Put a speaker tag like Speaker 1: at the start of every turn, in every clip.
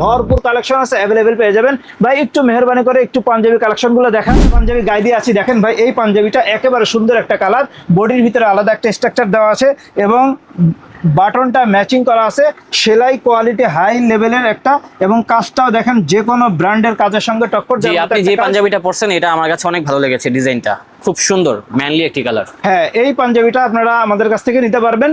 Speaker 1: ভরপুর কালেকশন আছে অ্যাভেলেবেল পেয়ে যাবেন। ভাই একটু মেহরবানি করে একটু পাঞ্জাবি কালেকশনগুলো দেখান। পাঞ্জাবি গাই দিয়ে আছি দেখেন ভাই এই পাঞ্জাবিটা একেবারে সুন্দর একটা কালার বডির ভিতরে আলাদা একটা স্ট্রাকচার দেওয়া আছে এবং বাটনটা ম্যাচিং করা আছে। সেলাই কোয়ালিটি হাই লেভেলের একটা এবং কাজটাও দেখেন যে কোনো ব্র্যান্ডের কাজের সঙ্গে টক্কর দেওয়ার
Speaker 2: আপনি যে পাঞ্জাবিটা পরছেন এটা আমার কাছে অনেক ভালো লেগেছে ডিজাইনটা। খুব সুন্দর ম্যানলি একটি কালার
Speaker 1: হ্যাঁ এই পাঞ্জাবিটা আপনারা আমাদের কাছ থেকে নিতে পারবেন।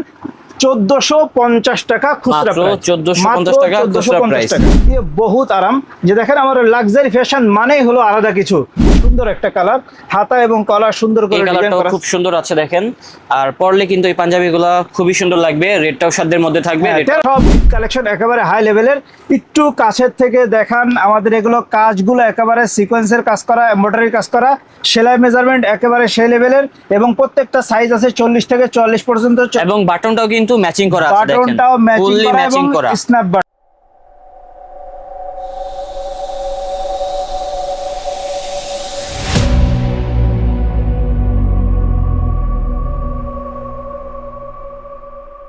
Speaker 1: চোদ্দশো পঞ্চাশ টাকা খুচরা price।
Speaker 2: 1450 টাকা খুচরা
Speaker 1: 1450
Speaker 2: price।
Speaker 1: দিয়ে বহুত আরাম। যে দেখেন আমার লাক্সারি ফ্যাশন মানেই হলো আলাদা কিছু। সুন্দর একটা কালার হাতা এবং কলার সুন্দর করে ডিজাইন করা।
Speaker 2: খুব সুন্দর আছে দেখেন। আর পরলে কিন্তু এই পাঞ্জাবিগুলো খুবই সুন্দর লাগবে। রেডটাও সাধ্যের মধ্যে থাকবে।
Speaker 1: হ্যাঁ, সব কালেকশন একেবারে হাই লেভেলের একটু কাছের থেকে দেখান আমাদের এগুলো কাজগুলো একেবারে সিকোয়েন্সের কাজ করা এমব্রয়ডারি কাজ করা। সেলাই মেজারমেন্ট একেবারে সেই লেভেলের এবং প্রত্যেকটা সাইজ আছে চল্লিশ থেকে চুয়াল্লিশ পর্যন্ত।
Speaker 2: এবং বাটনটাও কিন্তু ম্যাচিং করা আছে দেখেন। ফুললি ম্যাচিং করা
Speaker 1: স্ন্যাপ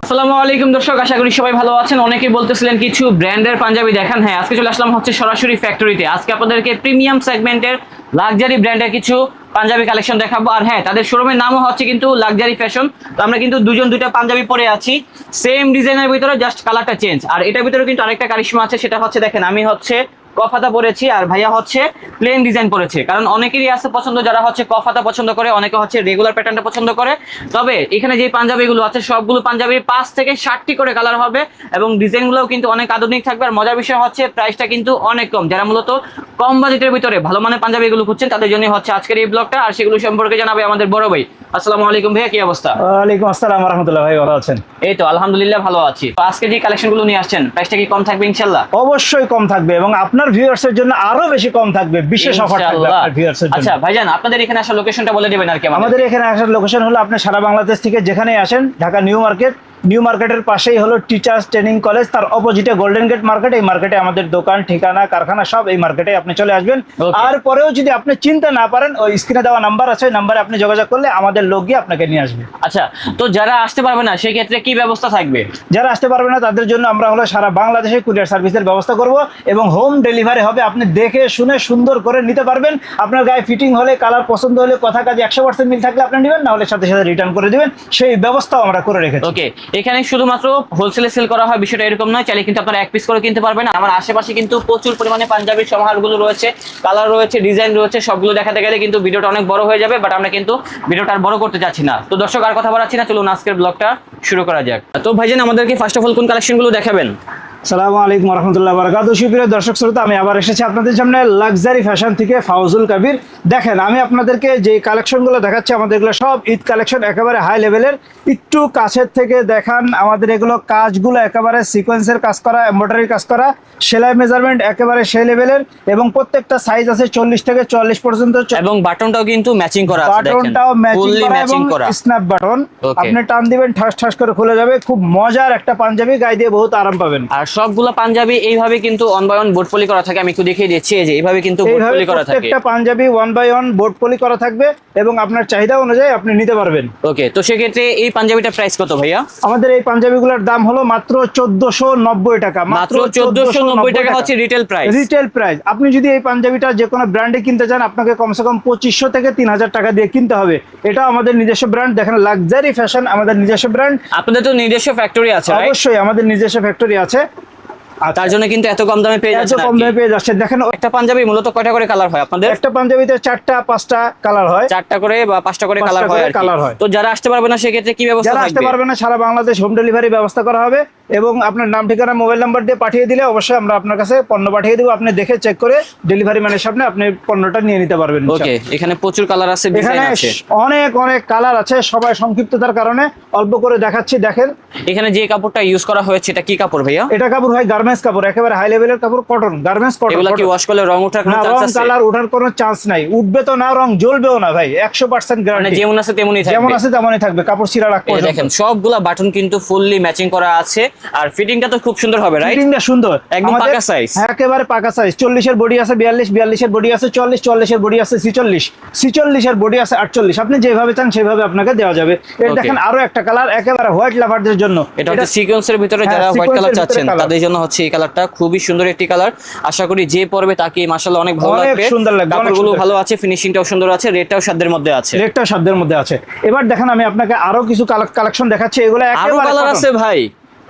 Speaker 2: আসসালামু আলাইকুম দর্শক আশা করি সবাই ভালো আছেন। অনেকে বলতেছিলেন কিছু ব্র্যান্ডের পাঞ্জাবি দেখান। হ্যাঁ আজকে চলে আসলাম হচ্ছে সরাসরি ফ্যাক্টরিতে আজকে আপনাদেরকে প্রিমিয়াম সেগমেন্টের লাক্সারি ব্র্যান্ডের কিছু পাঞ্জাবি কালেকশন দেখাবো। আর হ্যাঁ তাদের শোরুমের নামও হচ্ছে কিন্তু লাক্সারি ফ্যাশন তো আমরা কিন্তু দুজন দুইটা পাঞ্জাবি পরে আছি। সেম ডিজাইনের ভিতরে জাস্ট কালারটা চেঞ্জ আর এটার ভিতরে কিন্তু আরেকটা কারিশমা আছে, সেটা হচ্ছে দেখেন, আমি হচ্ছে কফাতা পরেছি আর ভাইয়া হচ্ছে প্লেন ডিজাইন পরেছে। কারণ অনেকেরই আছে পছন্দ, যারা হচ্ছে কফাতা পছন্দ করে, অনেকে হচ্ছে রেগুলার প্যাটার্নটা পছন্দ করে। তবে এখানে যে পাঞ্জাবিগুলো আছে, সবগুলো পাঞ্জাবির পাঁচ থেকে ষাটটি করে কালার হবে এবং ডিজাইনগুলোও কিন্তু অনেক আধুনিক থাকবে। আর মজার বিষয় হচ্ছে প্রাইসটা কিন্তু অনেক কম। যারা মূলত কম বাজেটের ভিতরে ভালো মানের পাঞ্জাবিগুলো খুঁজছেন, তাদের জন্য হচ্ছে আজকের এই ব্লগটা আর সেগুলো সম্পর্কে জানাবে আমাদের বড় ভাই। আসসালামু আলাইকুম ভাইয়া কি অবস্থা?
Speaker 1: ওয়ালাইকুম আসসালাম রহমতুল্লাহ ভাই ভালো আছেন?
Speaker 2: এই তো আলহামদুলিল্লাহ ভালো আছি। আজকে যে কালেকশনগুলো নিয়ে আসছেন প্রাইসটা কি কম থাকবে ইনশাল্লাহ
Speaker 1: অবশ্যই কম থাকবে এবং আপনার ভিউয়ার্স এর জন্য আরও বেশি কম থাকবে বিশেষ অফার থাকবে আপনার ভিউয়ার্স এর জন্য।
Speaker 2: আচ্ছা ভাইজান আপনাদের এখানে আসার লোকেশনটা বলে দিবেন আর কি আমাদের।
Speaker 1: আমাদের এখানে আসার লোকেশন হলো আপনি সারা বাংলাদেশ থেকে যেখানে আসেন ঢাকা নিউ মার্কেট নিউ মার্কেটের পাশেই হলো টিচার্স ট্রেনিং কলেজ তার অপোজিটে গোল্ডেন গেট মার্কেট এই মার্কেটে আমাদের দোকান ঠিকানা কারখানা সব এই মার্কেটে আপনি চলে আসবেন. আর পরেও যদি আপনি চিনতে না পারেন ওই স্ক্রিনে দেওয়া নাম্বার আছে ওই নাম্বারে আপনি যোগাযোগ করলে আমাদের লোক গিয়ে আপনাকে নিয়ে আসবে।
Speaker 2: আচ্ছা তো যারা আসতে পারবে না সেই ক্ষেত্রে কি ব্যবস্থা থাকবে?
Speaker 1: যারা আসতে পারবে না তাদের জন্য আমরা হলো সারা বাংলাদেশে কুরিয়ার সার্ভিসের ব্যবস্থা করব এবং হোম ডেলিভারি হবে আপনি দেখে শুনে সুন্দর করে নিতে পারবেন। আপনার গায়ে ফিটিং হলে কালার পছন্দ হলে কথা কাজে একশো পার্সেন্ট মিল থাকলে আপনি নেবেন না হলে সাথে সাথে রিটার্ন করে দেবেন। সেই ব্যবস্থাও আমরা করে রেখেছি।
Speaker 2: ওকে এখানে শুধুমাত্র হোলসেলে সেল করা হয়, বিষয়টা এরকম নয়। চাইলে কিন্তু আপনারা এক পিস করে কিনতে পারবেন। আমার আশেপাশে কিন্তু প্রচুর পরিমাণে পাঞ্জাবির সমাহারগুলো রয়েছে কালার রয়েছে ডিজাইন রয়েছে, সবগুলো দেখাতে গেলে কিন্তু ভিডিওটা অনেক বড় হয়ে যাবে বাট আমরা কিন্তু ভিডিওটা আর বড় করতে চাচ্ছি না। তো দর্শক, আর কথা বাড়াচ্ছি না, চলুন আজকের ব্লগটা শুরু করা যাক। তো ভাইজান, আমাদেরকে ফার্স্ট অফ অল কোন কালেকশনগুলো দেখাবেন?
Speaker 1: সালামু আলাইকুম রহমতুল্লাহ বারকাত সুপ্রিয় দর্শক, শ্রোতা, আমি আবার এসেছি আপনাদের সামনে লাক্সারি ফ্যাশন থেকে ফাউজুল কাবির। দেখেন, আমি আপনাদেরকে যে কালেকশনগুলো দেখাচ্ছি, আমাদের এগুলো সব ঈদ কালেকশন একেবারে হাই লেভেলের একটু কাছের থেকে দেখান আমাদের এগুলো কাজগুলো একেবারে সিকোয়েন্সের কাজ করা এমব্রয়ডারি কাজ করা সেলাই মেজারমেন্ট একেবারে সেই লেভেলের এবং প্রত্যেকটা সাইজ আছে চল্লিশ থেকে চল্লিশ পর্যন্ত
Speaker 2: এবং বাটনটাও কিন্তু ম্যাচিং করা
Speaker 1: বাটনটাও ম্যাচিং করা স্ন্যাপ বাটন আপনি টান দিবেন ঠাস ঠাস করে খুলে যাবে খুব মজার একটা পাঞ্জাবি গায়ে দিয়ে বহুত আরাম পাবেন।
Speaker 2: আর সবগুলো পাঞ্জাবি এইভাবে কিন্তু অন বাই অন পলি করা থাকে আমি একটু দেখিয়ে দিচ্ছি এই যে এইভাবে কিন্তু বোর্ড পলি করা থাকে।
Speaker 1: প্রত্যেকটা Punjabi one by one board poly করা থাকবে এবং আপনার চাহিদা অনুযায়ী আপনি নিতে পারবেন।
Speaker 2: ওকে তো সেক্ষেত্রে এই পাঞ্জাবিটা প্রাইস কত ভাইয়া?
Speaker 1: আমাদের এই পাঞ্জাবিগুলোর দাম হলো মাত্র চোদ্দশো নব্বই টাকা
Speaker 2: মাত্র চোদ্দশো নব্বই টাকা হচ্ছে রিটেল প্রাইস
Speaker 1: রিটেল প্রাইস আপনি যদি এই পাঞ্জাবিটা যে কোনো ব্র্যান্ডে কিনতে চান আপনাকে কমসে কম 2500 থেকে তিন হাজার টাকা দিয়ে কিনতে হবে। এটা আমাদের নিজস্ব ব্র্যান্ড দেখেন লাক্সারি ফ্যাশন আমাদের নিজস্ব ব্র্যান্ড
Speaker 2: আপনাদের তো নিজস্ব ফ্যাক্টরি আছে রাইট
Speaker 1: অবশ্যই আমাদের নিজস্ব ফ্যাক্টরি আছে।
Speaker 2: তার জন্য কিন্তু এত কম দামে পেয়ে যাচ্ছে
Speaker 1: কম দামে পেয়ে যাচ্ছে দেখেন
Speaker 2: একটা পাঞ্জাবি মূলত কয়টা করে কালার হয় আপনাদের?
Speaker 1: একটা পাঞ্জাবিতে চারটা পাঁচটা কালার হয়।
Speaker 2: চারটা করে বা পাঁচটা করে কালার হয়
Speaker 1: করে
Speaker 2: আর কি।
Speaker 1: colour হয়।
Speaker 2: তো যারা আসতে পারবে না সেক্ষেত্রে কি ব্যবস্থা
Speaker 1: যারা আসতে পারবে না সারা বাংলাদেশ হোম ডেলিভারি ব্যবস্থা করা হবে। এবং আপনার নাম ঠিকানা মোবাইল নাম্বার দিয়ে পাঠিয়ে দিলে অবশ্যই আমরা আপনার কাছে পণ্য পাঠিয়ে দেবো। আপনি দেখে চেক করে ডেলিভারি ম্যানের সামনে আপনি পণ্যটা নিয়ে নিতে পারবেন
Speaker 2: ওকে এখানে প্রচুর কালার আছে
Speaker 1: এখানে অনেক অনেক কালার আছে সবাই সংক্ষিপ্ততার কারণে অল্প করে দেখাচ্ছি দেখেন।
Speaker 2: এখানে যে কাপড়টা ইউজ করা হয়েছে এটা কি কাপড় ভাইয়া?
Speaker 1: এটা কাপড় হয় গার্মেন্টস কাপড় একেবারে হাই লেভেলের কাপড় কটন গার্মেন্টস কটন
Speaker 2: এগুলা কি ওয়াশ করলে রং ওঠার কোনো
Speaker 1: না
Speaker 2: চান্স
Speaker 1: রং
Speaker 2: আছে?
Speaker 1: কালার ওঠার কোনো চান্স নাই। উঠবে তো না রং জ্বলবেও না ভাই একশো পার্সেন্ট
Speaker 2: মানে
Speaker 1: গ্যারান্টি
Speaker 2: যেমন আছে তেমনই থাকবে।
Speaker 1: যেমন আছে তেমনই থাকবে কাপড় ছিঁড়া রাখ
Speaker 2: দেখেন সবগুলা বাটন কিন্তু ফুললি ম্যাচিং করা আছে। আর ফিটিংটা তো খুব সুন্দর হবে রাইট
Speaker 1: ফিটিংটা সুন্দর।
Speaker 2: একদম পাকা।
Speaker 1: হ্যাঁ, একেবারে পাকা সাইজ চল্লিশের বডি আছে বিয়াল্লিশ বিয়াল্লিশের বডি আছে চল্লিশ চল্লিশের বডি আছে ছিচল্লিশ। ছিচল্লিশের বডি আছে আটচল্লিশ। আপনি যেভাবে চান সেভাবে আপনাকে দেওয়া যাবে। এর দেখেন আরও একটা কালার একেবারে হোয়াইট লাভারদের জন্য।
Speaker 2: এটা হচ্ছে সিকোয়েন্সের ভিতরে
Speaker 1: হ্যাঁ,
Speaker 2: যারা হোয়াইট কালার চাচ্ছেন। তাদের জন্য হচ্ছে এই কালারটা খুবই সুন্দর একটি কালার আশা করি যে পরবে তাকে মাশাআল্লাহ অনেক ভালো লাগবে।
Speaker 1: সুন্দর লাগবে,
Speaker 2: কাপড়গুলো ভালো আছে ফিনিশিংটাও সুন্দর আছে রেটটাও সাধ্যের মধ্যে আছে।
Speaker 1: রেটটা সাধ্যের মধ্যে আছে। এবার দেখেন আমি আপনাকে আরও কিছু কালেকশন দেখাচ্ছি। এগুলো আরও
Speaker 2: কালার আছে ভাই।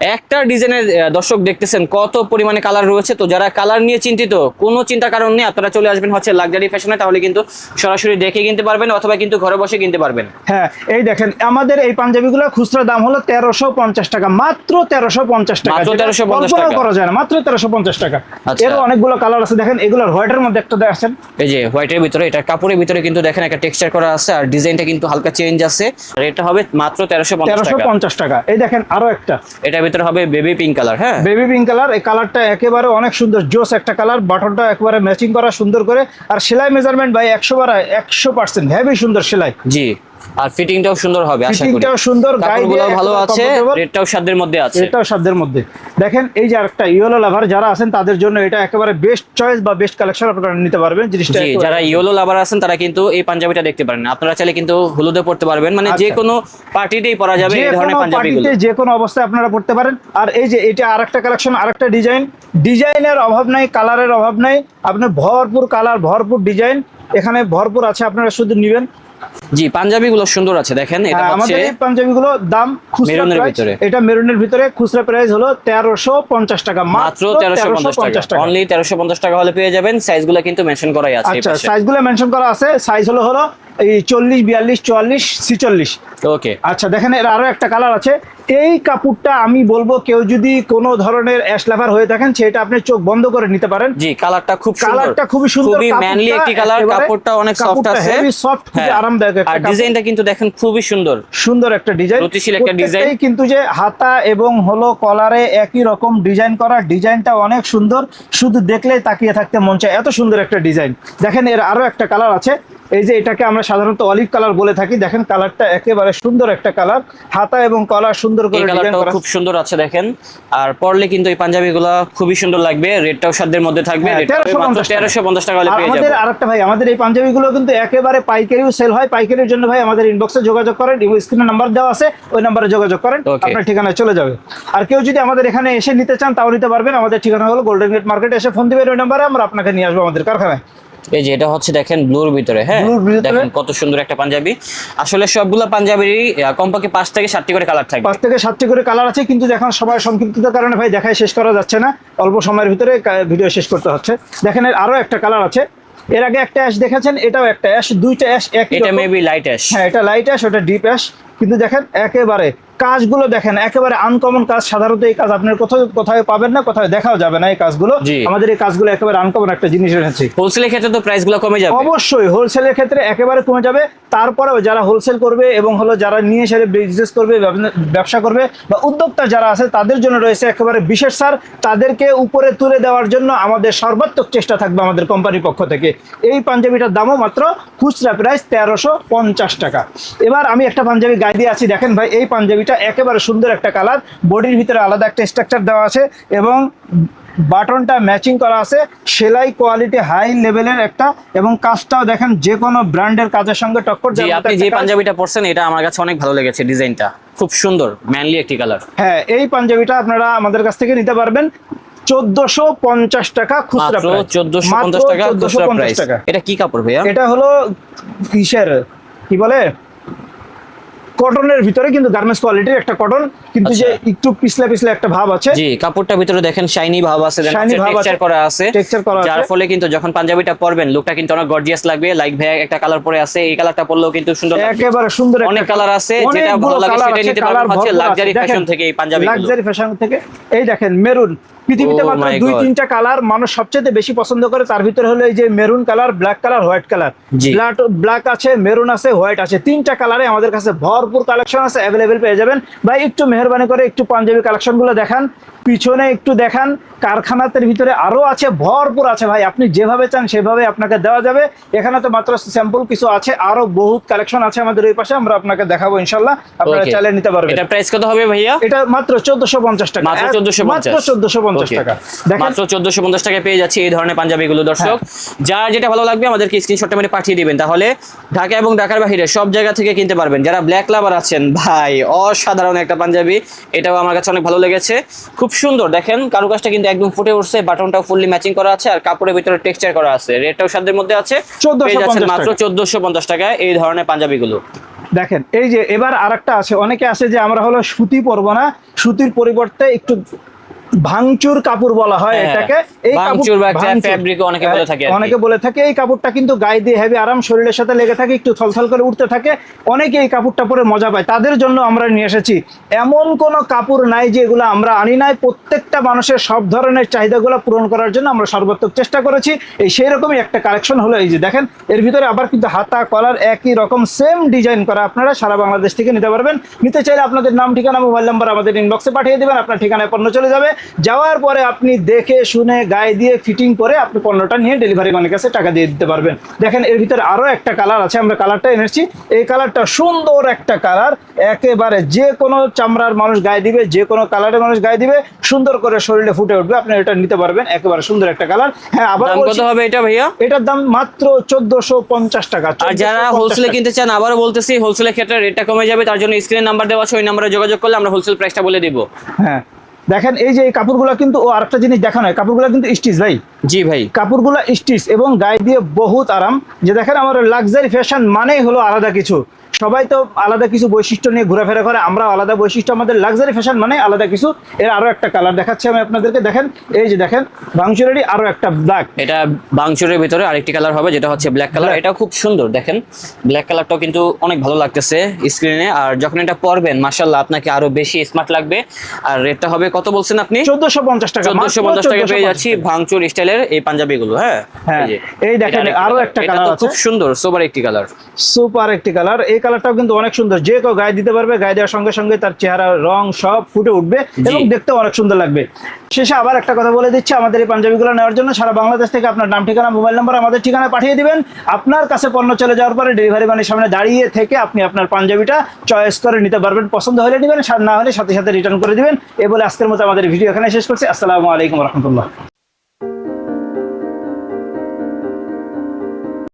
Speaker 2: একটা ডিজাইনের দর্শক দেখতেছেন কত পরিমাণে কালার রয়েছে। তো যারা কালার নিয়ে চিন্তিত কোনো চিন্তা কারণ নেই আপনারা চলে আসবেন হচ্ছে লাক্সারি ফ্যাশনে তাহলে কিন্তু সরাসরি দেখে কিনতে পারবেন অথবা কিন্তু ঘরে বসে কিনতে পারবেন।
Speaker 1: হ্যাঁ এই দেখেন আমাদের এই পাঞ্জাবিগুলো খুচরা দাম হলো তেরোশো পঞ্চাশ টাকা মাত্র তেরোশো পঞ্চাশ টাকা।
Speaker 2: মাত্র
Speaker 1: যেটা
Speaker 2: 1350
Speaker 1: কল্পনাও
Speaker 2: টাকা।
Speaker 1: করা যায় না মাত্র তেরোশো পঞ্চাশ টাকা।
Speaker 2: আচ্ছা।
Speaker 1: এর অনেকগুলো কালার আছে দেখেন এগুলোর হোয়াইটের মধ্যে একটা দেখছেন
Speaker 2: এই যে হোয়াইটের ভিতরে এটা কাপড়ের ভিতরে কিন্তু দেখেন একটা টেক্সচার করা আছে আর ডিজাইনটা কিন্তু হালকা চেঞ্জ আছে। আর এটা হবে মাত্র তেরোশো পঞ্চাশ
Speaker 1: তেরোশো
Speaker 2: টাকা
Speaker 1: পঞ্চাশ টাকা। এই দেখেন আরও একটা।
Speaker 2: এটার ভিতরে হবে বেবি পিঙ্ক কালার হ্যাঁ?
Speaker 1: বেবি পিঙ্ক কালার এই কালারটা একেবারে অনেক সুন্দর জোস একটা কালার বাটনটা একেবারে ম্যাচিং করা সুন্দর করে। আর সেলাই মেজারমেন্ট ভাই একশো বার একশো পার্সেন্ট হেভি সুন্দর সেলাই।
Speaker 2: জি। আর ফিটিংটাও সুন্দর হবে আশা করি।
Speaker 1: ফিটিংটাও সুন্দর দিয়ে
Speaker 2: ভালো আছে রেটটাও সাধ্যের মধ্যে আছে।
Speaker 1: এটাও সাধ্যের মধ্যে। দেখেন এই যে আরেকটা ইয়েলো লাভার যারা আছেন তাদের জন্য এটা একেবারে বেস্ট চয়েস বা বেস্ট কালেকশন আপনারা নিতে পারবেন জিনিসটা
Speaker 2: জি যারা ইয়েলো লাভার আছেন তারা কিন্তু এই পাঞ্জাবিটা দেখতে পারেন। আপনারা চাইলে কিন্তু হলুদে পড়তে পারবেন মানে যে
Speaker 1: আচ্ছা।
Speaker 2: কোনো পার্টিতেই পরা যাবে
Speaker 1: যে
Speaker 2: এই ধরনের পাঞ্জাবিগুলো।
Speaker 1: পার্টিতে যে কোনো অবস্থায় আপনারা পড়তে পারেন। আর এই যে এটা আরেকটা কালেকশন আরেকটা ডিজাইন ডিজাইনের অভাব নাই কালারের অভাব নাই। আপনার ভরপুর কালার ভরপুর ডিজাইন এখানে ভরপুর আছে আপনারা শুধু নেবেন।
Speaker 2: জি পাঞ্জাবিগুলো সুন্দর আছে দেখেন এটা
Speaker 1: হ্যাঁ, আমাদের এই দাম খুচরা
Speaker 2: মেরুনের ভিতরে।
Speaker 1: এটা মেরুনের ভিতরে খুচরা প্রাইস হলো তেরোশো পঞ্চাশ টাকা
Speaker 2: মাত্র তেরোশো পঞ্চাশ টাকা।
Speaker 1: টাকা।
Speaker 2: অনলি তেরোশো পঞ্চাশ টাকা হলে পেয়ে যাবেন সাইজগুলো কিন্তু মেনশন করাই আছে
Speaker 1: আচ্ছা সাইজগুলো মেনশন করা আছে সাইজ হলো হলো এই চল্লিশ বিয়াল্লিশ চুয়াল্লিশ ছিচল্লিশ।
Speaker 2: ওকে
Speaker 1: আচ্ছা দেখেন এর আরও একটা কালার আছে এই কাপড়টা আমি বলব কেউ যদি কোনো ধরনের অ্যাশ লাভার হয়ে থাকেন সেটা আপনি চোখ বন্ধ করে নিতে পারেন।
Speaker 2: জি কালারটা খুব সুন্দর।
Speaker 1: কালারটা খুবই সুন্দর
Speaker 2: খুবই ম্যানলি একটি কালার কাপড়টা অনেক সফট আছে।
Speaker 1: হেভি সফট খুবই
Speaker 2: হ্যাঁ।
Speaker 1: আরামদায়ক একটা
Speaker 2: আর ডিজাইনটা কিন্তু দেখেন খুবই সুন্দর।
Speaker 1: সুন্দর একটা ডিজাইন
Speaker 2: গতিশীল একটা ডিজাইন।
Speaker 1: প্রত্যেকটাই কিন্তু যে হাতা এবং হলো কলারে একই রকম ডিজাইন করা। ডিজাইনটা অনেক সুন্দর। শুধু দেখলেই তাকিয়ে থাকতে মন চায়। এত সুন্দর একটা ডিজাইন দেখেন এর আরও একটা কালার আছে। এই যে এটাকে আমরা সাধারণত অলিভ কালার বলে থাকি। দেখেন কালারটা একেবারে সুন্দর একটা কালার। হাতা এবং কলার সুন্দর করে ডিজাইন করা।
Speaker 2: খুব সুন্দর আছে দেখেন। আর পরলে কিন্তু এই পাঞ্জাবিগুলো খুবই সুন্দর লাগবে। রেটটাও সাধ্যের মধ্যে থাকবে।
Speaker 1: হ্যাঁ, 1350 টাকা।
Speaker 2: তেরোশো পঞ্চাশ টাকা হলে পেয়ে
Speaker 1: আমাদের আরেকটা ভাই আমাদের এই পাঞ্জাবিগুলো কিন্তু একেবারে পাইকারিও সেল হয়। পাইকারির জন্য ভাই আমাদের ইনবক্সে যোগাযোগ করেন। স্ক্রিনে নাম্বার দেওয়া আছে। ওই নাম্বারে যোগাযোগ করেন. আপনার ঠিকানায় চলে যাবে। আর কেউ যদি আমাদের এখানে এসে নিতে চান তাও নিতে পারবেন। আমাদের ঠিকানা হলো গোল্ডেন গেট মার্কেট এসে ফোন দিবেন ওই নাম্বারে আমরা আপনাকে নিয়ে আসব আমাদের কারখানায়।
Speaker 2: এই যে এটা হচ্ছে দেখেন ব্লুর ভিতরে হ্যাঁ। দেখেন কত সুন্দর একটা পাঞ্জাবি। আসলে সবগুলো পাঞ্জাবিরই আহ, কমপক্ষে পাঁচ থেকে সাতটি করে কালার থাকে
Speaker 1: পাঁচ থেকে সাতটি করে কালার আছে কিন্তু দেখেন সবাই সংক্ষিপ্ততার কারণে ভাই দেখায় শেষ করা যাচ্ছে না। অল্প সময়ের ভিতরে ভিডিও শেষ করতে হচ্ছে। দেখেন এর আরও একটা কালার আছে। এর আগে একটা অ্যাশ দেখেছেন এটাও একটা অ্যাশ দুইটা অ্যাশ একই
Speaker 2: এটা। মেবি লাইট অ্যাশ
Speaker 1: হ্যাঁ এটা লাইট অ্যাশ ওটা ডিপ অ্যাশ কিন্তু দেখেন একেবারে কাজগুলো দেখেন একেবারে আনকমন কাজ সাধারণত এই কাজ আপনার কোথাও কোথাও পাবেন না কোথাও দেখাও যাবে না এই কাজগুলো। আমাদের এই কাজগুলো একেবারে আনকমন একটা জিনিস এনেছি
Speaker 2: হোলসেলের ক্ষেত্রে তো প্রাইসগুলো কমে যাবে।
Speaker 1: অবশ্যই হোলসেলের ক্ষেত্রে একেবারে কমে যাবে। তারপরেও যারা হোলসেল করবে এবং হলো যারা নিয়ে সেরে বিজনেস করবে ব্যবসা করবে বা উদ্যোক্তা যারা আছে তাদের জন্য রয়েছে একেবারে বিশেষ সার। তাদেরকে উপরে তুলে দেওয়ার জন্য আমাদের সর্বাত্মক চেষ্টা থাকবে আমাদের কোম্পানির পক্ষ থেকে। এই পাঞ্জাবিটার দামও মাত্র খুচরা প্রাইস তেরোশো পঞ্চাশ টাকা। এবার আমি একটা পাঞ্জাবি দিয়ে আছি। দেখেন ভাই এই পাঞ্জাবিটা একেবারে সুন্দর একটা কালার বডির ভিতরে আলাদা একটা স্ট্রাকচার দেওয়া আছে এবং বাটনটা ম্যাচিং করা আছে। সেলাই কোয়ালিটি হাই লেভেলের একটা এবং কাজটাও দেখেন যে কোনো ব্র্যান্ডের কাজের সঙ্গে টক্কর
Speaker 2: জি আপনি যে পাঞ্জাবিটা পরছেন এটা আমার কাছে অনেক ভালো লেগেছে ডিজাইনটা। খুব সুন্দর ম্যানলি একটি কালার
Speaker 1: হ্যাঁ এই পাঞ্জাবিটা আপনারা আমাদের কাছ থেকে নিতে পারবেন। চোদ্দশো পঞ্চাশ টাকা খুচরা
Speaker 2: চোদ্দশো পঞ্চাশ টাকা খুচরা প্রাইস
Speaker 1: টাকা।
Speaker 2: এটা কি কাপড় ভাইয়া?
Speaker 1: এটা হলো কিসের? কি বলে? কটনের ভিতরে কিন্তু গার্মেন্টস কোয়ালিটির একটা কটন কিন্তু যে
Speaker 2: আচ্ছা।
Speaker 1: একটু পিছলা পিছলা একটা ভাব আছে।
Speaker 2: জি কাপড়টা ভিতরে দেখেন শাইনি ভাব আছে
Speaker 1: Shiny ভাব
Speaker 2: টেক্সচার করা আছে।
Speaker 1: Texture করা
Speaker 2: যার ফলে কিন্তু যখন পাঞ্জাবিটা পরবেন লুকটা কিন্তু অনেক গর্জিয়াস লাগবে। লাইক ভাই একটা কালার পরে আছে এই কালারটা পরলেও কিন্তু সুন্দর লাগবে।
Speaker 1: একেবারে সুন্দর
Speaker 2: অনেক কালার আছে যেটা ভালো লাগে সেটা নিতে পারবেন হচ্ছে লাক্সারি ফ্যাশন থেকে এই পাঞ্জাবি
Speaker 1: লাক্সারি ফ্যাশন থেকে। এই দেখেন মেরুন পৃথিবীতে
Speaker 2: Oh
Speaker 1: মাত্র দুই তিনটা কালার মানুষ সবচেয়ে বেশি পছন্দ করে। তার ভিতরে হলো এই যে maroon colour black colour white colour black black আছে মেরুন আছে হোয়াইট আছে। তিনটা কালারে আমাদের কাছে ভরপুর কালেকশন আছে। অ্যাভেলেবেল পেয়ে যাবেন। ভাই একটু মেহরবানি করে একটু পাঞ্জাবি কালেকশনগুলো দেখান। পিছনে একটু দেখান কারখানাতের ভিতরে আরও আছে ভরপুর আছে ভাই। আপনি যেভাবে চান সেভাবে আপনাকে দেওয়া যাবে। এখানে তো মাত্র স্যাম্পল কিছু আছে আরও বহুত কালেকশন আছে আমাদের ওই পাশে আমরা আপনাকে দেখাবো ইনশাল্লাহ। আপনারা. চালিয়ে নিতে পারবেন।
Speaker 2: এটা প্রাইস কত হবে ভাইয়া?
Speaker 1: এটা মাত্র চোদ্দশো পঞ্চাশ টাকা।
Speaker 2: মাত্র
Speaker 1: এক-
Speaker 2: 1450
Speaker 1: মাত্র চোদ্দশো পঞ্চাশ
Speaker 2: Okay.
Speaker 1: টাকা। দেখেন।
Speaker 2: মাত্র চোদ্দশো পঞ্চাশ টাকায় পেয়ে যাচ্ছি এই ধরনের পাঞ্জাবিগুলো দর্শক।
Speaker 1: হ্যাঁ।
Speaker 2: যার যেটা ভালো লাগবে আমাদেরকে স্ক্রিনশটটা মেরে পাঠিয়ে দিবেন। তাহলে ঢাকা এবং ঢাকার বাইরে সব জায়গা থেকে কিনতে পারবেন। যারা ব্ল্যাক লাভার আছেন ভাই অসাধারণ একটা পাঞ্জাবি। এটাও আমার কাছে অনেক ভালো লেগেছে। খুব সুন্দর দেখেন কারুকাজটা কিন্তু একদম ফুটে উঠছে বাটনটাও ফুললি ম্যাচিং করা আছে আর কাপড়ের ভিতরে টেক্সচার করা আছে রেটটাও সাদের মধ্যে আছে
Speaker 1: 1450
Speaker 2: পেয়ে মাত্র। চোদ্দশো পঞ্চাশ টাকায় এই ধরনের পাঞ্জাবিগুলো
Speaker 1: দেখেন এই যে এবার আর আছে অনেকে আছে যে আমরা হলো সুতি পরবো না সুতির পরিবর্তে একটু ভাঙচুর কাপড় বলা হয়
Speaker 2: হ্যাঁ,
Speaker 1: এটাকে। এই
Speaker 2: ভাঙচুর বা অনেকে বলে থাকে
Speaker 1: অনেকে বলে থাকে এই কাপড়টা কিন্তু গায়ে দিয়ে হেভি আরাম শরীরের সাথে লেগে থাকে একটু থলথল করে উঠতে থাকে। অনেকে এই কাপড়টা পরে মজা পায়। তাদের জন্য আমরা নিয়ে এসেছি। এমন কোন কাপড় নাই যে এগুলো আমরা আনি নাই। প্রত্যেকটা মানুষের সব ধরনের চাহিদাগুলো পূরণ করার জন্য আমরা সর্বাত্মক চেষ্টা করেছি। এই সেই রকমই একটা কালেকশন হলো এই যে দেখেন। এর ভিতরে আবার কিন্তু হাতা কলার একই রকম সেম ডিজাইন করা আপনারা সারা বাংলাদেশ থেকে নিতে পারবেন। নিতে চাইলে আপনাদের নাম ঠিকানা মোবাইল নাম্বার আমাদের ইনবক্সে পাঠিয়ে দেবেন। আপনার ঠিকানায় পণ্য চলে যাবে। যাওয়ার পরে আপনি দেখে শুনে গায়ে দিয়ে ফিটিং করে আপনি পণ্যটা নিয়ে ডেলিভারি ম্যানের কাছে টাকা দিয়ে দিতে পারবেন। দেখেন এর ভিতরে আরও একটা কালার আছে আমরা কালারটা এনেছি এই কালারটা সুন্দর একটা কালার একেবারে যে কোনো চামড়ার মানুষ গায়ে দিবে যে কোনো কালারের মানুষ গায়ে দিবে সুন্দর করে শরীরে ফুটে উঠবে আপনি এটা নিতে পারবেন একেবারে সুন্দর একটা কালার হ্যাঁ আবার
Speaker 2: কত হবে এটা ভাইয়া?
Speaker 1: এটার দাম মাত্র চোদ্দশো পঞ্চাশ টাকা
Speaker 2: আর যারা
Speaker 1: 1450
Speaker 2: হোলসেলে কিনতে চান আবারও বলতেছি হোলসেলের ক্ষেত্রে রেটটা কমে যাবে তার জন্য স্ক্রিনে নাম্বার দেওয়া আছে ওই নাম্বারে যোগাযোগ করলে আমরা হোলসেল প্রাইসটা বলে দিব।
Speaker 1: হ্যাঁ দেখেন এই যে এই কাপড়গুলো কিন্তু ও আরেকটা জিনিস দেখানো হয়। কাপড়গুলো কিন্তু স্টিচ, ভাই।
Speaker 2: জি ভাই।
Speaker 1: কাপড়গুলো স্টিচ এবং গায়ে দিয়ে বহুত আরাম। যে দেখেন আমার লাক্সারি ফ্যাশন মানেই হলো আলাদা কিছু। সবাই তো আলাদা কিছু বৈশিষ্ট্য নিয়ে ঘোরাফেরা করে আমরা আলাদা বৈশিষ্ট্য আমাদের লাক্সারি ফ্যাশন মানে আলাদা কিছু। এর আরও একটা কালার দেখাচ্ছি আমি আপনাদেরকে। দেখেন এই যে দেখেন ভাঙচুরেরই আরও একটা ব্ল্যাক
Speaker 2: এটা বাংচুরের ভিতরে আরেকটি কালার হবে যেটা হচ্ছে ব্ল্যাক কালার এটা খুব সুন্দর দেখেন। ব্ল্যাক কালারটাও কিন্তু অনেক ভালো লাগতেছে স্ক্রিনে আর যখন এটা পরবেন মাশাল্লাহ আপনাকে আরও বেশি স্মার্ট লাগবে। আর রেটটা হবে কত বলছেন আপনি?
Speaker 1: চোদ্দশো পঞ্চাশ টাকা
Speaker 2: চোদ্দশো
Speaker 1: মাত্র
Speaker 2: পঞ্চাশ টাকা পেয়ে
Speaker 1: 1450
Speaker 2: যাচ্ছি ভাঙচুর স্টাইলের এই পাঞ্জাবি গুলো হ্যাঁ?
Speaker 1: হ্যাঁ, এই দেখেন,
Speaker 2: আরও
Speaker 1: একটা
Speaker 2: তো
Speaker 1: আছে।
Speaker 2: খুব সুন্দর সোবার একটি কালার
Speaker 1: সুপার একটি কালার এই কালারটাও কিন্তু অনেক সুন্দর। যে কেউ গায়ে দিতে পারবে গায়ে দেওয়ার সঙ্গে সঙ্গে তার চেহারা রং সব ফুটে উঠবে এবং দেখতে অনেক সুন্দর লাগবে। শেষে আবার একটা কথা বলে দিচ্ছি আমাদের এই পাঞ্জাবিগুলো নেওয়ার জন্য সারা বাংলাদেশ থেকে আপনার নাম ঠিকানা মোবাইল নাম্বার আমাদের ঠিকানায় পাঠিয়ে দিবেন। আপনার কাছে পণ্য চলে যাওয়ার পরে ডেলিভারি ম্যানের সামনে দাঁড়িয়ে থেকে আপনি আপনার পাঞ্জাবিটা চয়েস করে নিতে পারবেন। পছন্দ হলে নেবেন না হলে সাথে সাথে রিটার্ন করে দিবেন। এ বলে আজকের মতো আমাদের ভিডিও এখানে শেষ করছি। আসসালামু আলাইকুম রহমতুল্লাহ।